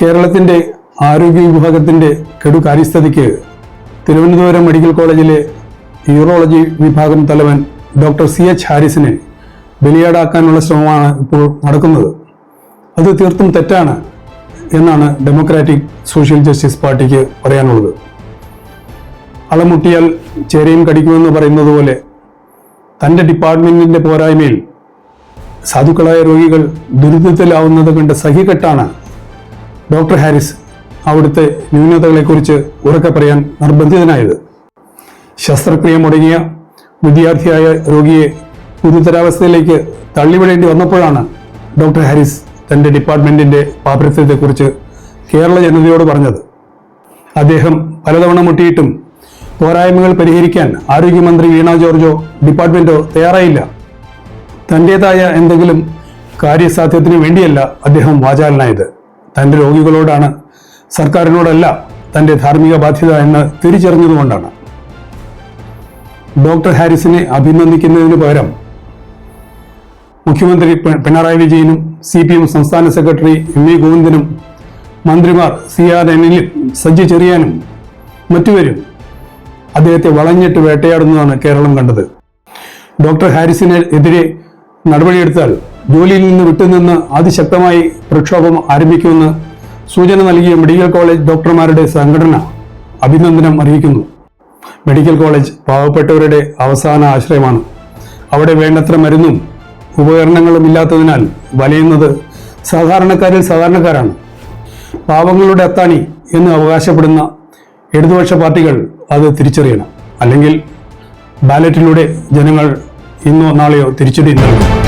കേരളത്തിന്റെ ആരോഗ്യ വിഭാഗത്തിന്റെ കെടു കാര്യസ്ഥതയ്ക്ക് തിരുവനന്തപുരം മെഡിക്കൽ കോളേജിലെ യൂറോളജി വിഭാഗം തലവൻ ഡോക്ടർ സി എച്ച് ഹാരിസിനെ ബലിയാടാക്കാനുള്ള ശ്രമമാണ് ഇപ്പോൾ നടക്കുന്നത്. അത് തീർത്തും തെറ്റാണ് എന്നാണ് ഡെമോക്രാറ്റിക് സോഷ്യൽ ജസ്റ്റിസ് പാർട്ടിക്ക് പറയാനുള്ളത്. അളമുട്ടിയാൽ ചേരയും കടിക്കുമെന്ന് പറയുന്നത് പോലെ തന്റെ ഡിപ്പാർട്ട്മെന്റിന്റെ പോരായ്മയിൽ സാധുക്കളായ രോഗികൾ ദുരിതത്തിലാവുന്നത് കണ്ട് സഹികെട്ടാണ് ഡോക്ടർ ഹാരിസ് അവിടുത്തെ ന്യൂനതകളെക്കുറിച്ച് ഉറക്കെ പറയാൻ നിർബന്ധിതനായത്. ശസ്ത്രക്രിയ മുടങ്ങിയ വിദ്യാർത്ഥിയായ രോഗിയെ ഗുരുതരാവസ്ഥയിലേക്ക് തള്ളിവിടേണ്ടി വന്നപ്പോഴാണ് ഡോക്ടർ ഹാരിസ് തന്റെ ഡിപ്പാർട്ട്മെന്റിന്റെ പാപ്രത്യത്തെക്കുറിച്ച് കേരള ജനതയോട് പറഞ്ഞത്. അദ്ദേഹം പലതവണ മുട്ടിയിട്ടും പോരായ്മകൾ പരിഹരിക്കാൻ ആരോഗ്യമന്ത്രി വീണ ജോർജോ ഡിപ്പാർട്ട്മെന്റോ തയ്യാറായില്ല. തന്റേതായ എന്തെങ്കിലും കാര്യസാധ്യത്തിന് വേണ്ടിയല്ല അദ്ദേഹം വാചാലനായത്. തന്റെ രോഗികളോടാണ് സർക്കാരിനോടല്ല തന്റെ ധാർമ്മിക ബാധ്യത എന്ന് തിരിച്ചറിഞ്ഞതുകൊണ്ടാണ്. ഡോക്ടർ ഹാരിസിനെ അഭിനന്ദിക്കുന്നതിന് പകരം മുഖ്യമന്ത്രി പിണറായി വിജയനും സി പി എം സംസ്ഥാന സെക്രട്ടറി എം വി ഗോവിന്ദനും മന്ത്രിമാർ സി ആർ അനിലും സജ്ജി ചെറിയാനും മറ്റുവരും അദ്ദേഹത്തെ വളഞ്ഞിട്ട് വേട്ടയാടുന്നതാണ് കേരളം കണ്ടത്. ഡോക്ടർ ഹാരിസിനെതിരെ നടപടിയെടുത്താൽ ജോലിയിൽ നിന്ന് വിട്ടുനിന്ന് അതിശക്തമായി പ്രക്ഷോഭം ആരംഭിക്കുമെന്ന് സൂചന നൽകിയ മെഡിക്കൽ കോളേജ് ഡോക്ടർമാരുടെ സംഘടന അഭിനന്ദനം അറിയിക്കുന്നു. മെഡിക്കൽ കോളേജ് പാവപ്പെട്ടവരുടെ അവസാന ആശ്രയമാണ്. അവിടെ വേണ്ടത്ര മരുന്നും ഉപകരണങ്ങളും ഇല്ലാത്തതിനാൽ വലയുന്നത് സാധാരണക്കാരിൽ സാധാരണക്കാരാണ്. പാവങ്ങളുടെ അത്താണി എന്ന് അവകാശപ്പെടുന്ന ഇടതുപക്ഷ പാർട്ടികൾ അത് തിരിച്ചറിയണം. അല്ലെങ്കിൽ ബാലറ്റിലൂടെ ജനങ്ങൾ ഇന്നോ നാളെയോ തിരിച്ചടി നൽകും.